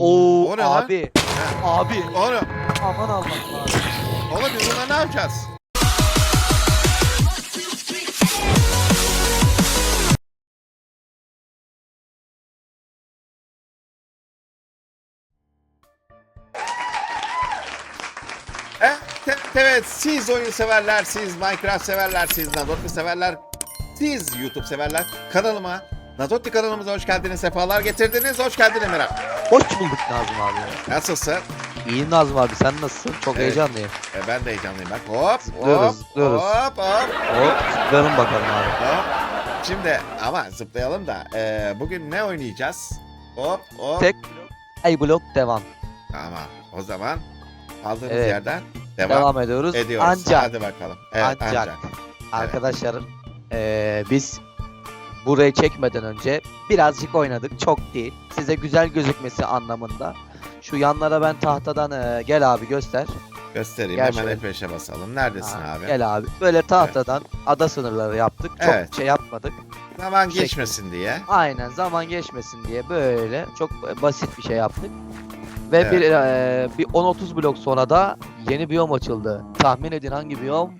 Oo O ne lan? abi. Abi. Oğlum, Aman Allah'ım abi. oğlum biz ne yapacağız? Eh, te- evet siz oyun severler, siz Minecraft severler, siz Nadotti severler, siz YouTube severler. Kanalıma, Nadotti kanalımıza hoş geldiniz, sefalar getirdiniz. Hoş geldin Emirhan. Hoş bulduk Nazım abi. Nasılsın? İyiyim Nazım abi sen nasılsın? Çok Evet. heyecanlıyım. E, ben de heyecanlıyım bak. Hop, Zıplıyoruz, hop, zıplıyoruz. hop, hop, Hop zıplayalım bakalım abi. hop. Şimdi ama zıplayalım da e, bugün ne oynayacağız? Hop, hop. Tek blok. Ay blok devam. Tamam. O zaman kaldığımız Evet. yerden devam, Devam ediyoruz. ediyoruz. Ancak Hadi bakalım. Evet, Ancak. ancak. arkadaşlar eee, biz burayı çekmeden önce birazcık oynadık. Çok değil. Size güzel gözükmesi anlamında. Şu yanlara ben tahtadan eee, gel abi göster. Göstereyim. Gel Hemen şöyle. F5'e basalım. Neredesin Ha, abi? Gel abi. Böyle tahtadan ada sınırları yaptık. Çok Evet. şey yapmadık. Zaman Şekli. geçmesin diye. Aynen zaman geçmesin diye böyle çok basit bir şey yaptık. Ve Evet. bir eee, bir 10-30 blok sonra da yeni biyom açıldı. Tahmin edin hangi biyom?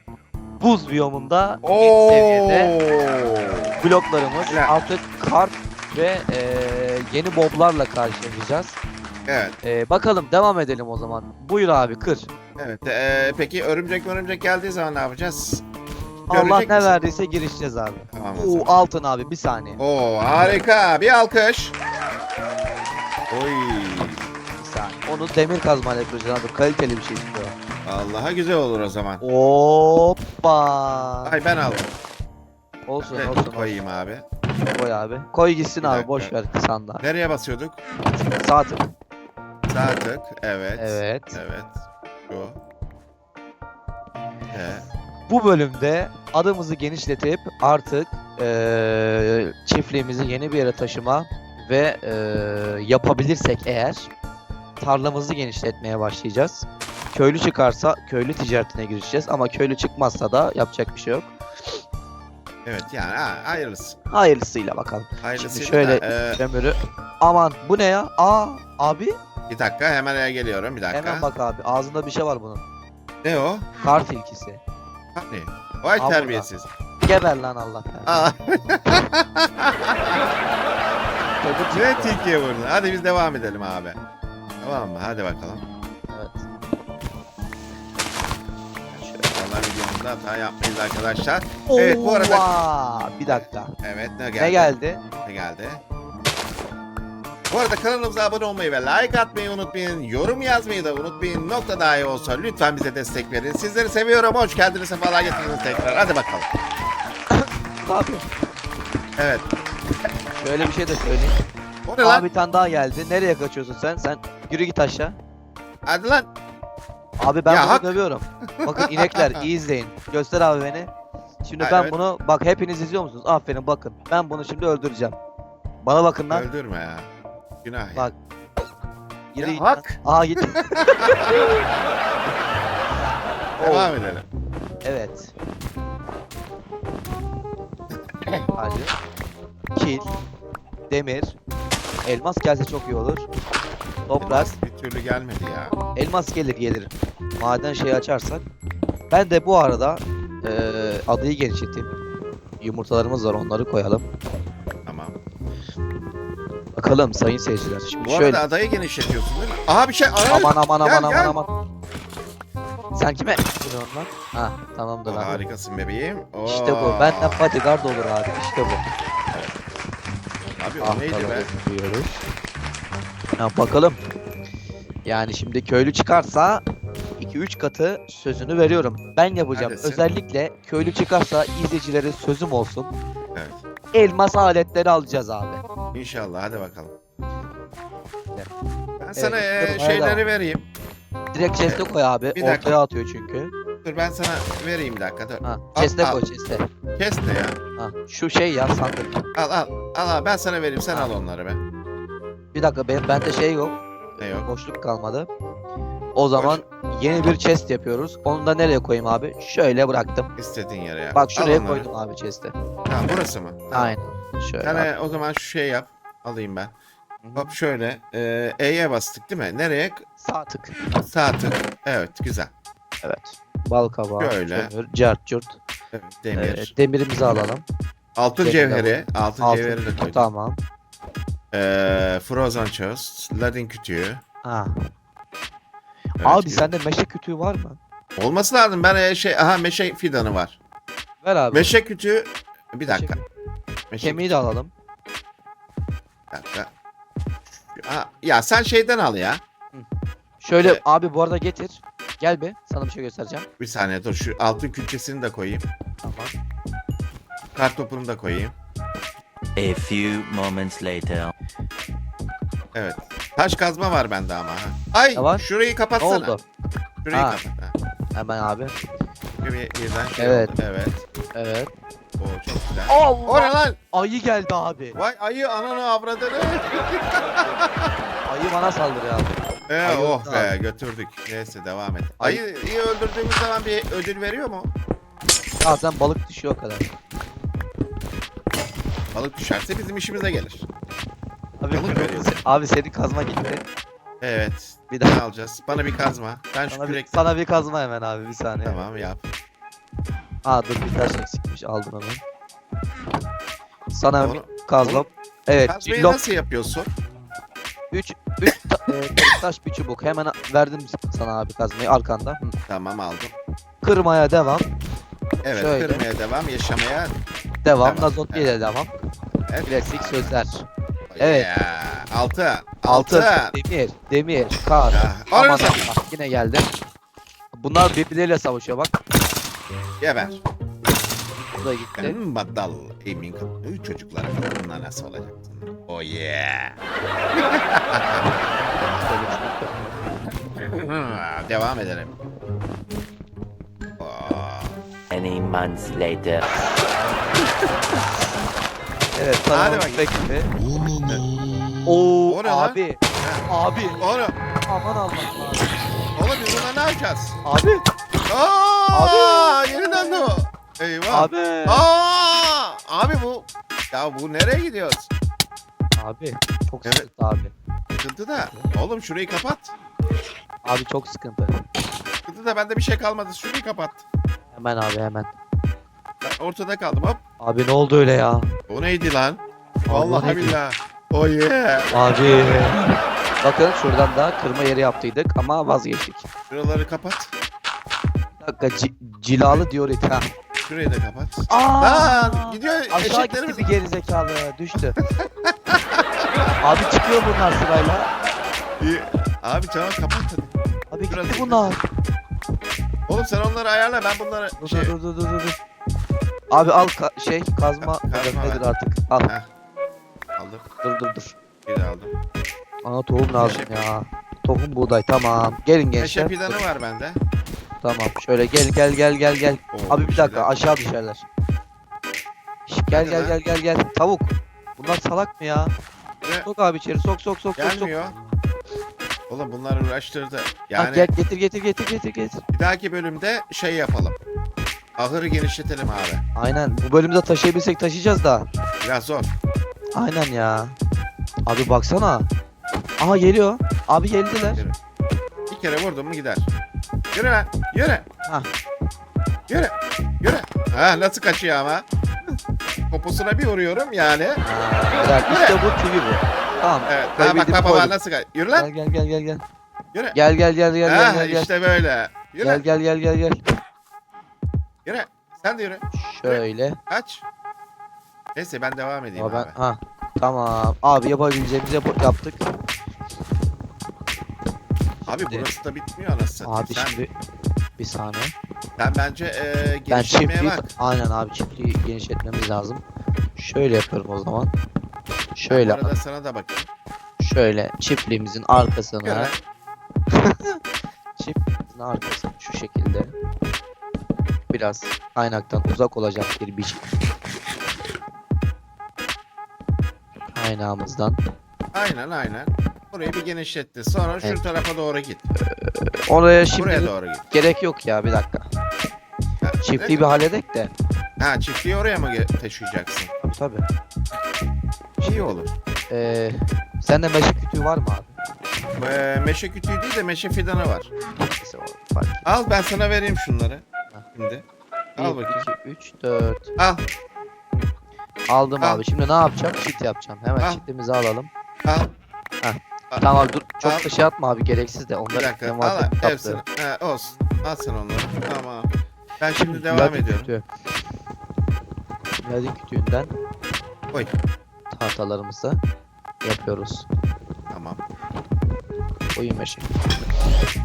Buz biyomunda ilk seviyede bloklarımız Ya. artık kart ve eee, yeni moblarla karşılaşacağız. Evet. Eee, bakalım devam edelim o zaman. Buyur abi kır. Evet. e, peki örümcek örümcek geldiği zaman ne yapacağız? Allah Görecek ne misin? verdiyse girişeceğiz abi. Tamam. o Oo zaman. altın abi bir saniye. Oo harika. Bir alkış. Oy. Bir saniye. Onu demir kazmayla yapacağız abi. Kaliteli bir şey istiyor. Allah'a güzel olur o zaman. Hoppa. Ay ben aldım. Olsun Evet, olsun. koyayım abi. olsun. Koy abi. Koy gitsin Bir abi dakika. boş ver sanda. Nereye basıyorduk? Sağ tık. Sağ tık. Evet. Evet. Evet. Şu. He. Bu bölümde adımızı genişletip artık eee, çiftliğimizi yeni bir yere taşıma ve eee, yapabilirsek eğer tarlamızı genişletmeye başlayacağız. Köylü çıkarsa köylü ticaretine girişeceğiz ama köylü çıkmazsa da yapacak bir şey yok. Evet yani ha, hayırlısı. Hayırlısıyla bakalım. Hayırlısı. Şimdi şöyle kömürü. Aman bu ne ya? Aa abi bir dakika hemen geliyorum bir dakika. hemen bak abi ağzında bir şey var bunun. Ne o? Kar tilkisi. Hani? Vay Aa, terbiyesiz. Geber lan Allah ne tilkiye vurdun? Hadi biz devam edelim abi. Tamam mı? Hadi bakalım. Allah videomuzda hata yapmayız arkadaşlar. Evet, bu arada-! Bir dakika. Evet ne geldi? Ne geldi? Ne geldi? Bu arada kanalımıza abone olmayı ve like atmayı unutmayın. Yorum yazmayı da unutmayın. Nokta dahi olsa lütfen bize destek verin. Sizleri seviyorum. Hoş geldiniz. Sefalar getirdiniz tekrar. Hadi bakalım. Ne yapıyorsun? Evet. Şöyle bir şey de söyleyeyim. O ne lan? Abi bir tane daha geldi. Nereye kaçıyorsun sen? Sen yürü git aşağı. Hadi lan. Abi ben Ya bunu hak- dövüyorum. Bakın inekler iyi izleyin. Göster abi beni. Şimdi Ha, ben evet. bunu bak hepiniz izliyor musunuz? Aferin bakın. Ben bunu şimdi öldüreceğim. Bana bakın lan. Öldürme ya. Günah ya. Bak. Yürü Ya git hak. lan. Aa git. Devam edelim. Evet. Hadi. Kil. Demir. Elmas gelse çok iyi olur. Toprak. Elmas bir türlü gelmedi ya. Elmas gelir gelir. Maden şeyi açarsak. Ben de bu arada eee adayı genişleteyim. Yumurtalarımız var onları koyalım. Tamam. Bakalım sayın seyirciler. Şimdi Bu şöyle. arada adayı genişletiyorsun değil mi? Aha bir şey. Ana. Aman aman aman Gel, aman gel. aman. Sen kime? vuruyorsun lan? Ha tamamdır abi. Harikasın bebeğim. Oo. İşte bu. Benden bodyguard olur abi. İşte bu. Abi o neydi be? Ahtaları koyuyoruz. Ha, bakalım. Yani şimdi köylü çıkarsa 2-3 katı sözünü veriyorum. Ben yapacağım. Neredesin? Özellikle köylü çıkarsa izleyicilere sözüm olsun. Evet. Elmas aletleri alacağız abi. İnşallah hadi bakalım. Ben sana Evet, e, dur, şeyleri hayır vereyim. Direkt chest'e koy abi. Bir dakika. Ortaya atıyor çünkü. Dur ben sana vereyim bir dakika dur. Ha, Al, chest'e al. koy chest'e. Kes de ya. Ha, şu şey ya sandık. Al al. Al al ben sana vereyim sen Ha. al onları be. Bir dakika benim bende şey yok. Ne yok? Boşluk kalmadı. O zaman yeni bir chest yapıyoruz. Onu da nereye koyayım abi? Şöyle bıraktım. İstediğin yere ya. Bak Al şuraya onları. koydum abi chest'e. Ha burası mı? Tamam. Aynen. Şöyle. Sen e, o zaman şu şey yap. Alayım ben. Hop şöyle. E, E'ye bastık değil mi? Nereye? Sağ tık. Sağ tık. Evet güzel. Evet. Bal kabağı, Şöyle. kömür, cart curt. Evet, demir. Evet, demirimizi alalım. Altın demir cevheri. Altın, cevheri de koydum. Tamam. Ee, Frozen Chest. Ladin kütüğü. Ha. Evet, Abi güzel. sende meşe kütüğü var mı? Olması lazım. Ben e, şey aha meşe fidanı var. Ver abi. Meşe kütüğü. Bir dakika. Meşe Kemiği de alalım. Bir dakika. Ha, ya sen şeyden al ya. Şöyle Evet. abi bu arada getir. Gel bir sana bir şey göstereceğim. Bir saniye dur şu altın külçesini de koyayım. Tamam. Kartopunu da koyayım. A few moments later. Evet. Taş kazma var bende ama. ha. Ay Ne var? şurayı Ne kapatsana. oldu? Şurayı Ha. kapat. Ha. Hemen abi. Bir, birden şey Evet. oldu. Evet. Evet. O çok güzel. Allah! O ne lan? Ayı geldi abi. Vay ayı ananı avradını. Ayı bana saldırıyor abi. Ee, Ayı oh öldü be abi. götürdük. Neyse devam et. Ayı- Ayıyı öldürdüğümüz zaman bir ödül veriyor mu? Zaten balık düşüyor o kadar. Balık düşerse bizim işimize gelir. Abi, Balık veriyor. Abi senin kazma gitti. Evet. Bir Ne daha. alacağız? Bana bir kazma. Ben şu Sana bir, kürek... sana bir kazma hemen abi bir saniye. Tamam yap. Aa dur bir taş eksikmiş aldım hemen. Sana bir Onu, kazma. Evet. kazmayı cillop nasıl yapıyorsun? 3 3 taş bir çubuk. Hemen verdim sana abi kazmayı arkanda. Hı. Tamam aldım. Kırmaya devam. Evet Şöyle. kırmaya devam, yaşamaya Devam. Nazot evet. ile devam. Evet. Klasik sözler. Evet. yeah. Altı. Altı. demir, demir, kar. Aman orası. Allah yine geldi. Bunlar birbirleriyle savaşıyor bak. Geber. Bu da gitti. Hmm, Baddal. Emin kadın. Çocuklar bunlar nasıl olacak? Oh yeah. devam edelim. Oh. Many months later. Evet, Hadi tamam bakayım. bekle. Oo O ne lan? abi. Abi. Oğlum, Aman Allah'ım. oğlum biz buna ne yapacağız? Abi. Aa, Abi. yeniden de o. Eyvah. Abi. Aa, abi bu ya bu nereye gidiyoruz? Abi. Çok Evet. sıkıntı abi. Sıkıntı da. Oğlum şurayı kapat. Abi çok sıkıntı. Sıkıntı da bende bir şey kalmadı. Şurayı kapat. Hemen abi hemen. Ben ortada kaldım hop. Abi ne oldu öyle ya? O neydi lan? Vallahi Vallahi billahi. Oh yeah. Abi. Bakın şuradan da kırma yeri yaptıydık ama vazgeçtik. Şuraları kapat. Bir dakika ci- cilalı diorit ha. Şurayı da kapat. Aa! Lan gidiyor Aşağı eşeklerimiz. gitti bir geri zekalı düştü. Abi çıkıyor bunlar sırayla. İyi. Abi tamam kapat hadi. Abi Biraz gitti bekle. bunlar. Oğlum sen onları ayarla ben bunları Dur şey. dur dur dur dur. Abi al ka- şey kazma Ka- kazma nedir artık. Al. Heh. Aldım. Dur dur dur. Bir de aldım. Bana tohum lazım ya. Tohum buğday tamam. Gelin Meşe gençler. fidanı var bende. Tamam şöyle gel gel gel gel gel. Oo, Abi bir şeyler- dakika aşağı düşerler. Şş, gel Hadi gel lan. gel gel gel. Tavuk. Bunlar salak mı ya? Sok abi içeri sok sok sok sok sok. Gelmiyor. Oğlum bunlar uğraştırdı. Ha, Yani gel getir getir getir getir getir. bir dahaki bölümde şey yapalım. Ahırı genişletelim abi. Aynen bu bölümde taşıyabilsek taşıyacağız da. Biraz zor. Aynen ya. Abi baksana. Aha geliyor. Abi geldiler. Bir kere vurdum mu gider. Yürü lan. Yürü. Hah. Yürü. Yürü. Ha nasıl kaçıyor ama. Poposuna bir vuruyorum yani. Ha, güzel. İşte bu TV bu. Tamam. Evet. Ha, bak bak bak nasıl kaç. Yürü lan. gel gel gel gel. Yürü. Gel gel gel gel ha, gel gel. İşte böyle. Yürü. gel gel gel gel. gel. Yürü. Sen de yürü. Şöyle. Kaç. Neyse ben devam edeyim Ama abi. ha tamam. Abi yapabileceğimizi yap- yaptık. Abi Şimdi- burası da bitmiyor anasını satayım. Abi sen, şimdi bir saniye. sen bence e, Ben genişlemeye çiftliği bak. aynen abi çiftliği genişletmemiz lazım. Şöyle yapıyorum o zaman. Şöyle arada sana da bakayım. şöyle çiftliğimizin arkasına lan. çiftliğimizin arkasına şu şekilde biraz kaynaktan uzak olacak bir biçim. Kaynağımızdan. Aynen aynen. Burayı bir genişletti. Sonra şu Evet. tarafa doğru git. Oraya şimdi Buraya doğru git. gerek yok ya bir dakika. Ha, Çiftliği bir halledek de. Ha çiftliği oraya mı taşıyacaksın? Tabii tabii. İyi olur. Ee, Sende meşe kütüğü var mı abi? Ee, meşe kütüğü değil de meşe fidanı var. Neyse. Al ben sana vereyim şunları. Ha. Şimdi. Al bakayım. iki, üç, dört. Al. Aldım Al. abi. Şimdi ne yapacağım? Çit yapacağım. Hemen Al. çitimizi alalım. Al. Tamam abi dur. Çok Al. da şey atma abi. Gereksiz de. Bir Onları dakika. Al envanter al, hepsini. He, olsun. Al sen onları. Tamam. Ben şimdi devam Latin ediyorum. kütüğü. Latin kütüğünden Oy. tahtalarımızı yapıyoruz. Tamam. Oyun meşe.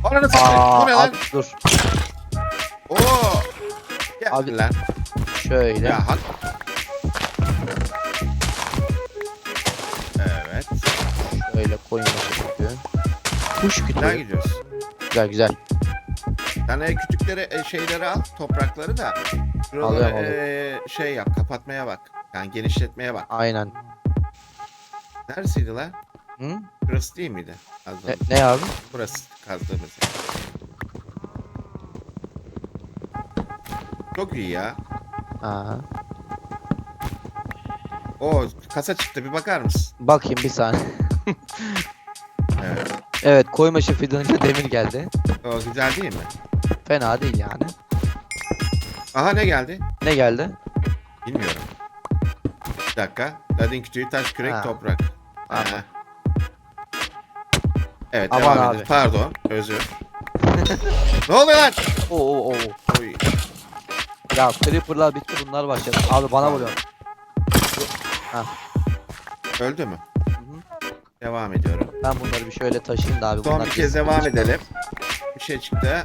Satayım. Aa, Bu ne lan? abi dur. Oo. Gel Abi- lan. Şöyle. Ya hak. Meşe kütüğü. Kuş Güzel kütüğü. gidiyoruz. Güzel güzel. Sen e, küçükleri e, şeyleri al, toprakları da şuraları Alıyorum, e, şey yap, kapatmaya bak. Yani genişletmeye bak. Aynen. Neresiydi lan? Hı? Burası değil miydi? Ne, Kazdığımız. ne abi? Burası kazdığımız. Çok iyi ya. Aha. O kasa çıktı bir bakar mısın? Bakayım bir saniye. Evet. Meşe fidanıyla demir geldi. O güzel değil mi? Fena değil yani. Aha ne geldi? Ne geldi? Bilmiyorum. Bir dakika. Ladin kütüğü, taş, kürek, Ha. toprak. Tamam. Evet Aman devam abi. Pardon. Özür. ne oluyor lan? Oo oo oo. Oy. Ya creeper'lar bitti bunlar başladı. Abi bana vuruyor. Öldü mü? Hı hı. Devam ediyorum. Ben bunları bir şöyle taşıyayım da abi. Son bir kez devam kılıç- edelim. Bir şey çıktı.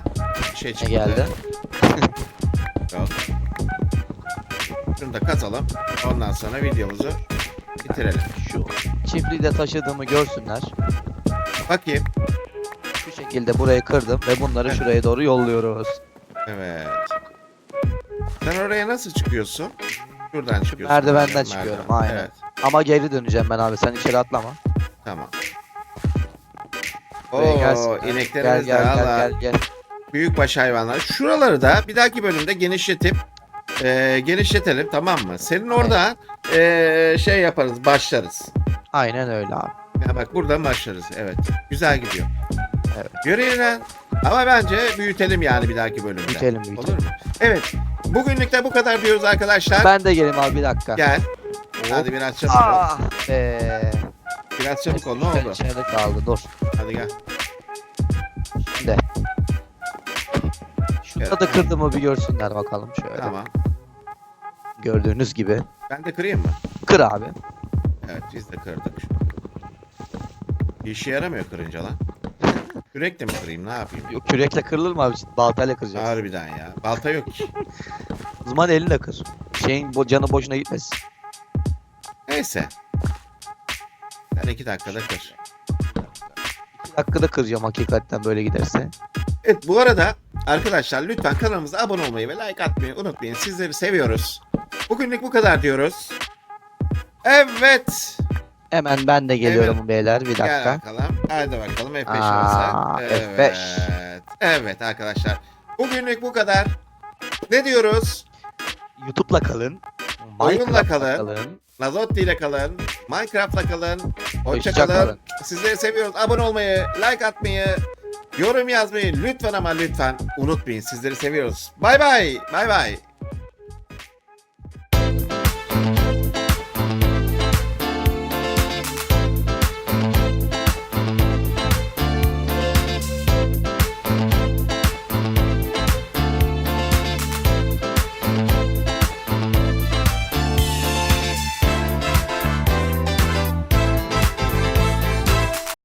Bir şey Ne çıktı. geldi? Yok. Şunu da kazalım. Ondan sonra videomuzu bitirelim. Şu çiftliği de taşıdığımı görsünler. Bakayım. Şu şekilde burayı kırdım ve bunları Evet. şuraya doğru yolluyoruz. Evet. Sen oraya nasıl çıkıyorsun? Şuradan çıkıyorsun. Merdivenden Merdiven. çıkıyorum, aynen. Evet. Ama geri döneceğim ben abi. Sen içeri atlama. Tamam. Buraya Oo, gelsinler. Gel ineklerimiz gel de gel valla gel gel. büyükbaş hayvanlar. Şuraları da bir dahaki bölümde genişletip e, genişletelim tamam mı? Senin orada e, şey yaparız, başlarız. Aynen öyle abi. Ya bak buradan başlarız. Evet. Güzel gidiyor. Evet. Yürüyün Ama bence büyütelim yani bir dahaki bölümde. Büyütelim, büyütelim. Olur mu? Evet. Bugünlük de bu kadar diyoruz arkadaşlar. Ben de geleyim abi bir dakika. Gel. Hop. Hadi biraz çabuk ol. Ah be. Biraz çabuk ol. Ne oldu? içeride kaldı dur. Hadi gel. Şimdi. Şurada da kırdığımı bir görsünler bakalım şöyle. Tamam. Gördüğünüz gibi. Ben de kırayım mı? Kır abi. Evet biz de kırdık. İşe yaramıyor kırınca lan. Kürekle mi kırayım ne yapayım? Yok kürekle kırılır mı abi? Baltayla kıracaksın. Harbiden ya. Balta yok ki. O zaman elinle kır. Şeyin bo canı boşuna gitmesin. Neyse. Ben iki dakikada kır. Bir dakikada kıracağım hakikaten böyle giderse. Evet bu arada arkadaşlar lütfen kanalımıza abone olmayı ve like atmayı unutmayın. Sizleri seviyoruz. Bugünlük bu kadar diyoruz. Evet. Hemen ben de geliyorum beyler bir Gel dakika. bakalım. Hadi bakalım F5 Aa, arası. F5. Evet. Evet arkadaşlar. Bugünlük bu kadar. Ne diyoruz? YouTube'la kalın. Oyunla Minecraft'la kalın. Nazotti ile kalın. Minecraft'la kalın. Hoşça Hoşça kalın. kalın. Sizleri seviyoruz. Abone olmayı, like atmayı, yorum yazmayı lütfen ama lütfen unutmayın. Sizleri seviyoruz. Bay bay. Bay bay.